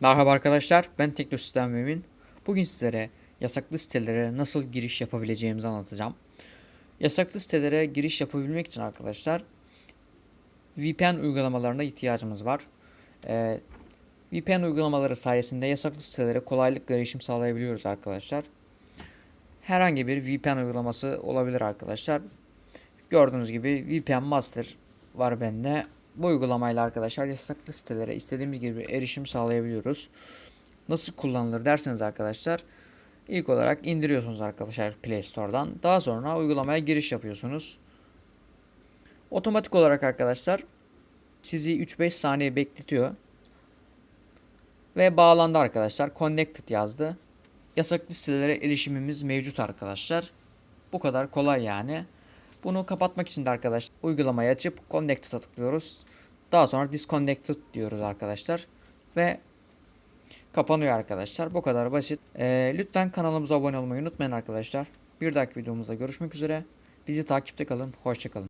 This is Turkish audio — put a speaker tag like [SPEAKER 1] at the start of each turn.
[SPEAKER 1] Merhaba arkadaşlar, ben Teknosistem Mümin. Bugün sizlere yasaklı sitelere nasıl giriş yapabileceğimizi anlatacağım. Yasaklı sitelere giriş yapabilmek için arkadaşlar VPN uygulamalarına ihtiyacımız var. Ee, VPN uygulamaları sayesinde yasaklı sitelere kolaylıkla erişim sağlayabiliyoruz arkadaşlar. Herhangi bir VPN uygulaması olabilir arkadaşlar. Gördüğünüz gibi VPN Master var bende. Bu uygulamayla arkadaşlar yasaklı sitelere istediğimiz gibi erişim sağlayabiliyoruz. Nasıl kullanılır derseniz arkadaşlar ilk olarak indiriyorsunuz arkadaşlar Play Store'dan. Daha sonra uygulamaya giriş yapıyorsunuz. Otomatik olarak arkadaşlar sizi 3-5 saniye bekletiyor. Ve bağlandı arkadaşlar. Connected yazdı. Yasaklı sitelere erişimimiz mevcut arkadaşlar. Bu kadar kolay yani. Bunu kapatmak için de arkadaşlar uygulamayı açıp Connected'a tıklıyoruz. Daha sonra Disconnected diyoruz arkadaşlar. Ve kapanıyor arkadaşlar. Bu kadar basit. Ee, lütfen kanalımıza abone olmayı unutmayın arkadaşlar. Bir dahaki videomuzda görüşmek üzere. Bizi takipte kalın. Hoşçakalın.